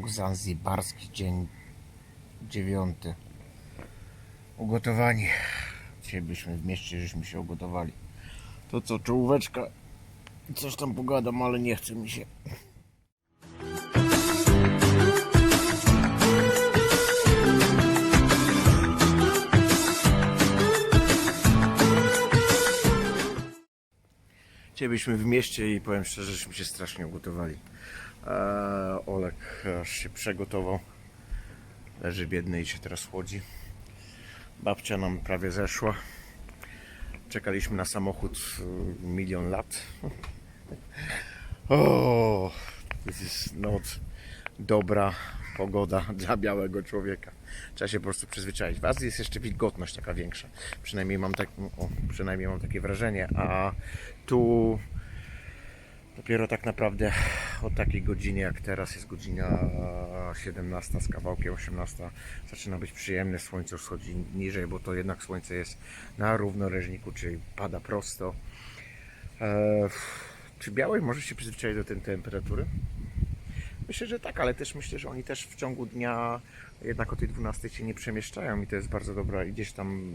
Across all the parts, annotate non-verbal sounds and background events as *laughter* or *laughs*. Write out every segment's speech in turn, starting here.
vlog zanzibarski, dzień dziewiąty. Ugotowani. Dzisiaj w mieście, żeśmy się ugotowali. To co, czołóweczka? Coś tam pogadam, ale nie chce mi się. Dzisiaj w mieście i powiem szczerze, żeśmy się strasznie ugotowali. Eee, Olek aż się przygotował. Leży biedny i się teraz chłodzi. Babcia nam prawie zeszła. Czekaliśmy na samochód e, milion lat. *laughs* O, is not dobra pogoda *laughs* dla białego człowieka. Trzeba się po prostu przyzwyczaić. W Azji jest jeszcze wilgotność taka większa. Przynajmniej mam, tak, o, przynajmniej mam takie wrażenie. A tu dopiero tak naprawdę o takiej godzinie jak teraz jest godzina 17 z kawałkiem 18 zaczyna być przyjemne. Słońce już schodzi niżej, bo to jednak słońce jest na równoleżniku, czyli pada prosto. Eee, czy białej może się przyzwyczaić do tej temperatury? Myślę, że tak, ale też myślę, że oni też w ciągu dnia jednak o tej 12 się nie przemieszczają i to jest bardzo dobra i gdzieś tam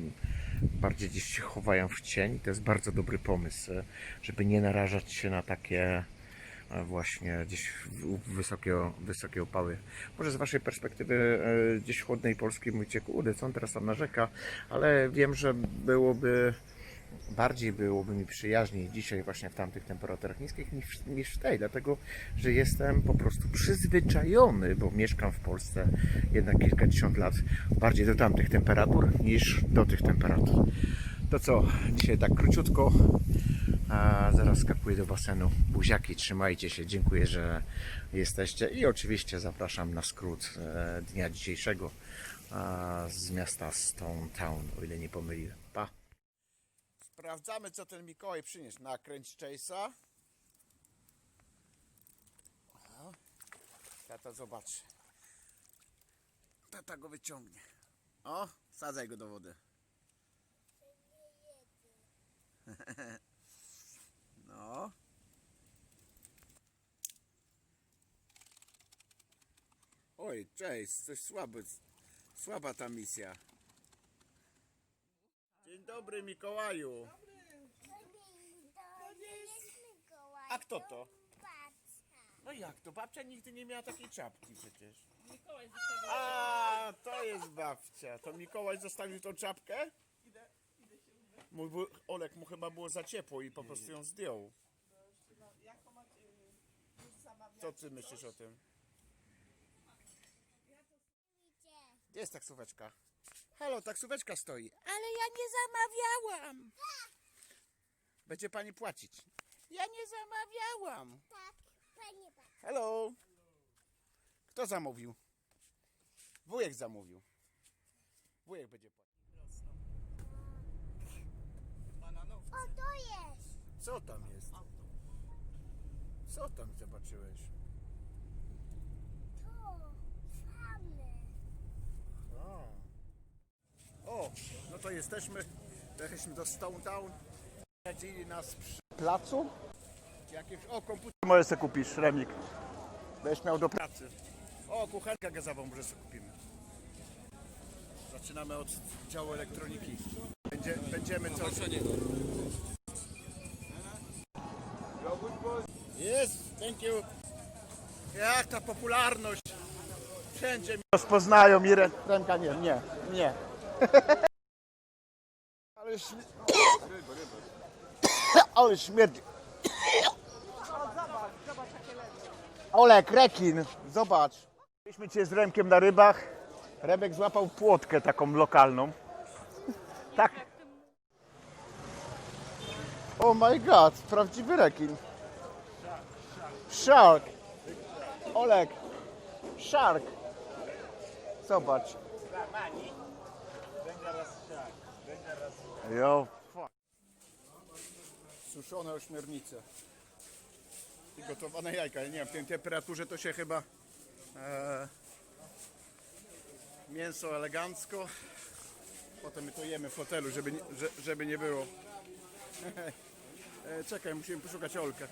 bardziej gdzieś się chowają w cień to jest bardzo dobry pomysł, żeby nie narażać się na takie e, właśnie gdzieś wysokie, wysokie upały. Może z Waszej perspektywy e, gdzieś chłodnej Polski mówicie, kurde, co on teraz tam narzeka, ale wiem, że byłoby bardziej byłoby mi przyjaźniej dzisiaj właśnie w tamtych temperaturach niskich niż, niż w tej, dlatego że jestem po prostu przyzwyczajony, bo mieszkam w Polsce jednak kilkadziesiąt lat, bardziej do tamtych temperatur niż do tych temperatur. To co, dzisiaj tak króciutko, a zaraz skakuję do basenu. Buziaki, trzymajcie się, dziękuję, że jesteście i oczywiście zapraszam na skrót e, dnia dzisiejszego z miasta Stone Town, o ile nie pomyliłem. Pa! Sprawdzamy, co ten Mikołaj przyniósł. Nakręć Chase'a. Tata zobaczy. Tata go wyciągnie. O, sadzaj go do wody. *laughs* No. Oj, cześć, coś słaby, słaba ta misja. Dzień dobry Mikołaju. To nie jest Mikołaj. A kto to? Babcia. No jak to? Babcia nigdy nie miała takiej czapki przecież. A, to jest babcia. To Mikołaj zostawił tą czapkę? Mój bu- Olek mu chyba było za ciepło i po prostu ją zdjął. Co ty myślisz o tym? Gdzie jest taksóweczka? Halo, taksóweczka stoi. Ale ja nie zamawiałam. Będzie pani płacić. Ja nie zamawiałam. Tak, panie babcia. Hello. Kto zamówił? Wujek zamówił. Wujek będzie płacił. O, to jest. Co tam jest? Co tam zobaczyłeś? To. Famy. O, o no to jesteśmy. Jechaliśmy do Stone Town. Sadzili nas przy placu. Jakieś, o, komputer może sobie kupisz, Remik. Będziesz miał do pracy. O, kuchenkę gazową może sobie kupimy. Zaczynamy od działu elektroniki. Będzie, będziemy coś... Jest, thank you. Jak ta popularność. Wszędzie mnie rozpoznają i rę- ręka nie, nie, nie. Ale, śmi... Ale śmierdzi. Olek, rekin, zobacz. Byliśmy cię z Remkiem na rybach. Remek złapał płotkę taką lokalną. Tak. Oh my god, prawdziwy rekin. Shark. Olek, shark. Zobacz. Jo, fuck. Suszone ośmiornice. I gotowane jajka. Ja nie wiem, w tej temperaturze to się chyba e, mięso elegancko. Potem my to jemy w hotelu, żeby, nie- że- żeby nie było. *laughs* e, czekaj, musimy poszukać Olkę.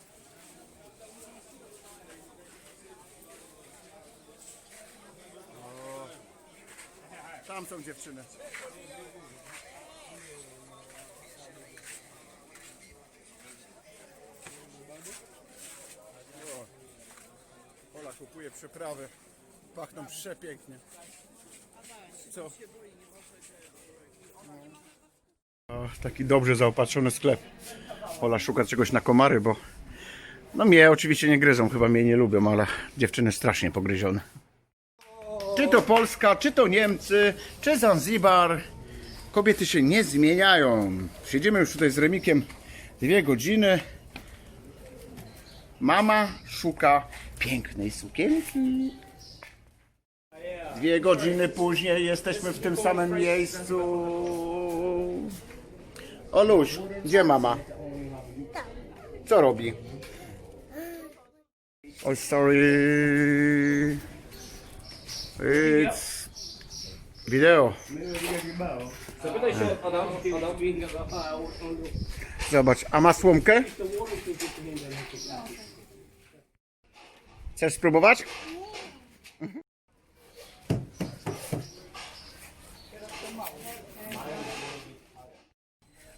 Tam są dziewczyny. O, Ola kupuje przyprawy. Pachną przepięknie. Co? O, taki dobrze zaopatrzony sklep. Ola szuka czegoś na komary, bo no mnie oczywiście nie gryzą, chyba mnie nie lubią, ale dziewczyny strasznie pogryzione. Czy to Polska, czy to Niemcy, czy Zanzibar. Kobiety się nie zmieniają. Siedzimy już tutaj z Remikiem dwie godziny. Mama szuka pięknej sukienki. Dwie godziny później jesteśmy w tym samym miejscu. Oluś, gdzie mama? Co robi? Oh, sorry. It's video. Zobacz, a ma słomkę? Chcesz spróbować?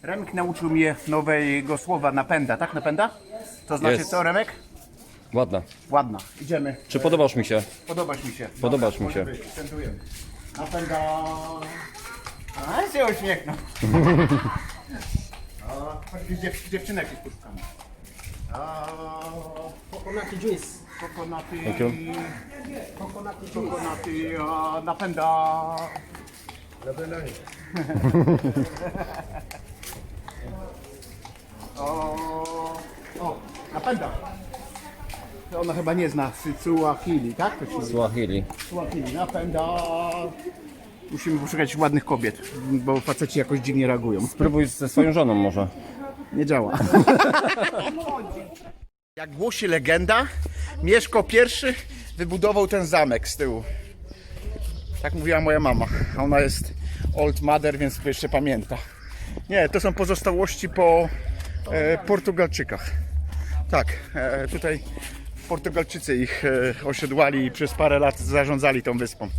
Remek nauczył mnie nowego słowa napęda, tak? Napęda? To znaczy Jest. co, Remek? Ładna. Ładna. Idziemy. Czy podobasz mi się? Podobasz mi się. Podobasz mi może się. być, Świętujemy. Napęda. A, się uśmiechnął. O, jakieś dziew, dziewczynek jakieś puszczamy. Kokonaty juice. Kokonaty. You. Kokonaty, kokonaty, a, napęda. *laughs* o, o, napęda. To Ona chyba nie zna Sycuahili, tak? To się mówi? Swahili. Swahili, napęda. Musimy poszukać ładnych kobiet, bo faceci jakoś dziwnie reagują. Spróbuj ze swoją żoną może. Nie działa. *laughs* *laughs* Jak głosi legenda, Mieszko I wybudował ten zamek z tyłu. Tak mówiła moja mama. A Ona jest old mother, więc to jeszcze pamięta. Nie, to są pozostałości po e, Portugalczykach. Tak, e, tutaj Portugalczycy ich e, osiodłali i przez parę lat zarządzali tą wyspą.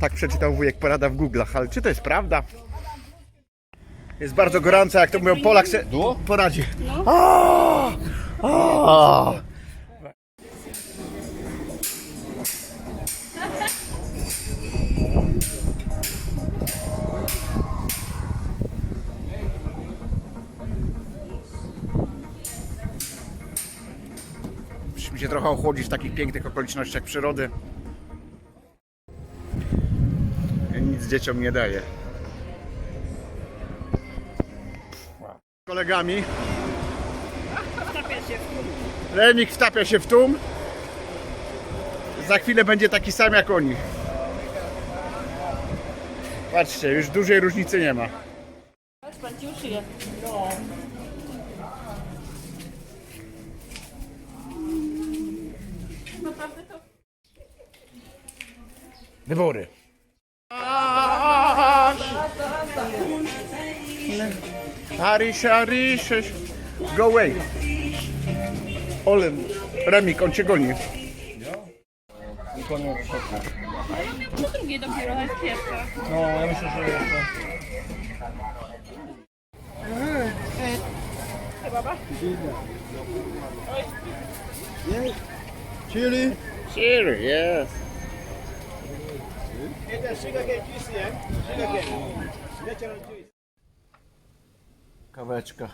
Tak przeczytał wujek porada w Google'ach, ale czy to jest prawda? Jest bardzo gorąco, jak to mówią Polak se poradzi. A! Trochę ochłodzić w takich pięknych okolicznościach przyrody. Nic dzieciom nie daje. kolegami. Remik wtapia się w tłum. Za chwilę będzie taki sam jak oni. Patrzcie, już dużej różnicy nie ma. Pan ci. Wybory. Arish, Arish, go away. Olem, Remik, on cię goni. no dopiero, ale pierwsza. No, ja myślę, że jeszcze. Chili? Chili, yes. Kaweczka.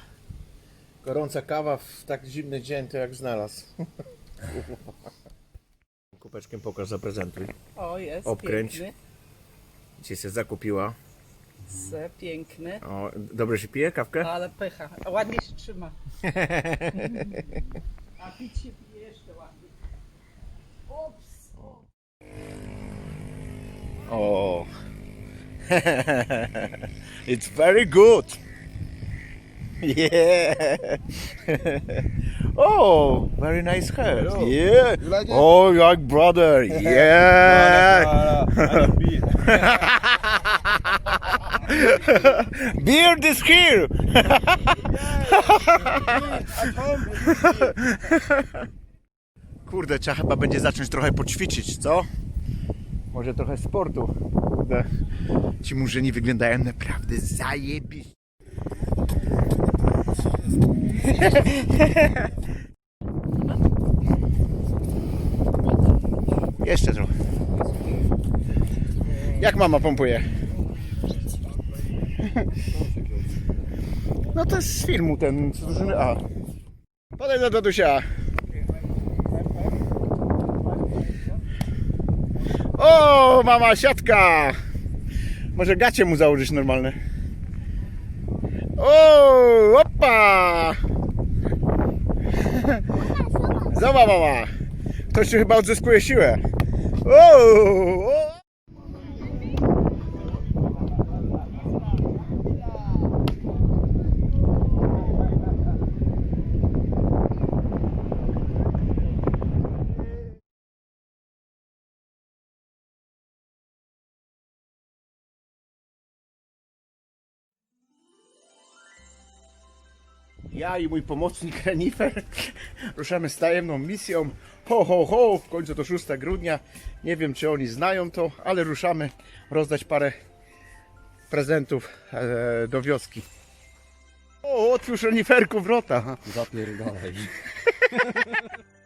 Gorąca kawa w tak zimny dzień to jak znalazł. *laughs* Kupeczkiem pokaż, zaprezentuj. O, jest Obkręć. piękny. Dzisiaj się zakupiła. Se, piękny, O, dobrze się pije kawkę? ale pycha. Ładnie się trzyma. *laughs* A pić się pije jeszcze ładniej. Ups. Oh. *laughs* it's very good. Yeah. *laughs* oh, very nice hair. Yeah. Oh, your brother. Yeah. Beard is here. *laughs* Kurde, trzeba chyba będzie zacząć trochę poćwiczyć, co? Może trochę sportu. naprawdę ci murzyni wyglądają naprawdę zajebiście. Jeszcze trochę. Jak mama pompuje? No to jest z filmu ten, drużyny A. Podaj do Dadusia. O, mama, siatka! Może gacie mu założyć normalne. O, opa! Zobacz, mama. Ktoś tu chyba odzyskuje siłę. O, Ja i mój pomocnik Renifer *laughs* ruszamy z tajemną misją. Ho, ho, ho, w końcu to 6 grudnia. Nie wiem, czy oni znają to, ale ruszamy rozdać parę prezentów e, do wioski. O, otwórz Reniferku wrota. Zapierdalaj.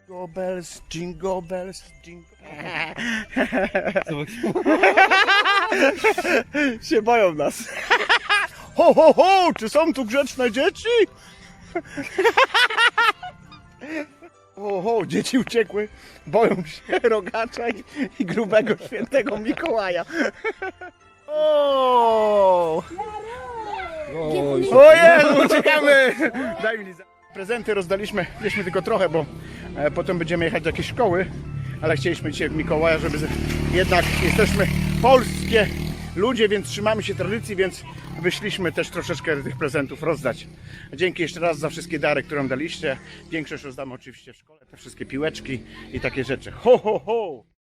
Jingle bells, jingle bells, jingle... się boją nas. *laughs* Ho, ho, ho! Czy są tu grzeczne dzieci? Ho, ho! Dzieci uciekły. Boją się rogacza i, i grubego świętego Mikołaja. O! O Jezu, uciekamy! Daj mi. Prezenty rozdaliśmy, wzięliśmy tylko trochę, bo e, potem będziemy jechać do jakiejś szkoły, ale chcieliśmy dzisiaj Mikołaja, żeby z- jednak jesteśmy polskie ludzie, więc trzymamy się tradycji, więc wyszliśmy też troszeczkę tych prezentów rozdać. Dzięki jeszcze raz za wszystkie dary, które daliście. Większość rozdamy oczywiście w szkole, te wszystkie piłeczki i takie rzeczy. Ho, ho, ho!